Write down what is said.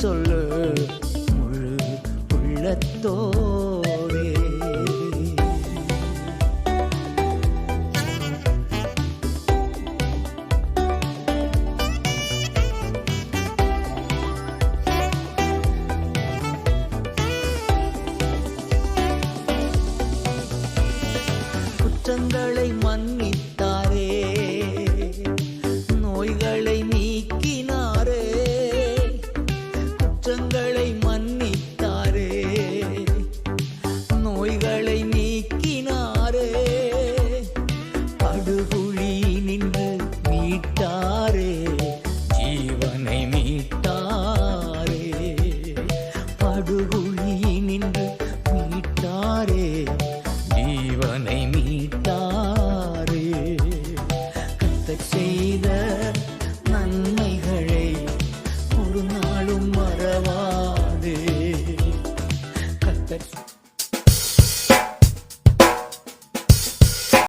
சொல்லு முழு உள்ளத்தோடே. குற்றங்கள் అడుగు